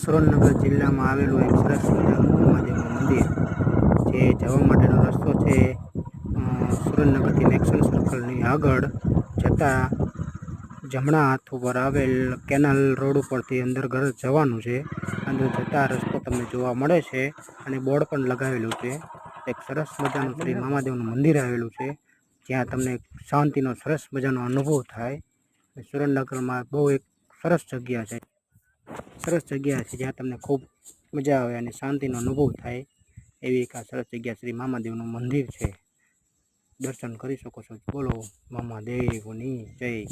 સુરેન્દ્રનગર જિલ્લામાં આવેલું એક સરસ મજાનું મંદિર જે જવા માટેનો રસ્તો છે સુરેન્દ્રનગરથી નેક્સન સર્કલની આગળ. જતાં જમણા હાથ ઉપર આવેલ કેનાલ રોડ ઉપરથી અંદર ઘર જવાનું છે. અંદર જતાં રસ્તો તમને જોવા મળે છે અને બોર્ડ પણ લગાવેલું છે. એક સરસ મજાનું શ્રી મહાદેવનું મંદિર આવેલું છે. જ્યાં તમને શાંતિનો સરસ મજાનો અનુભવ થાય. સુરેન્દ્રનગરમાં બહુ એક સરસ જગ્યા છે. સરસ જગ્યા છે જ્યાં તમને ખૂબ મજા આવે અને શાંતિનો અનુભવ થાય, એવી એક આ સરસ જગ્યા શ્રી મામાદેવનું મંદિર છે. દર્શન કરી શકો છો. બોલો, મામાદેવની જય.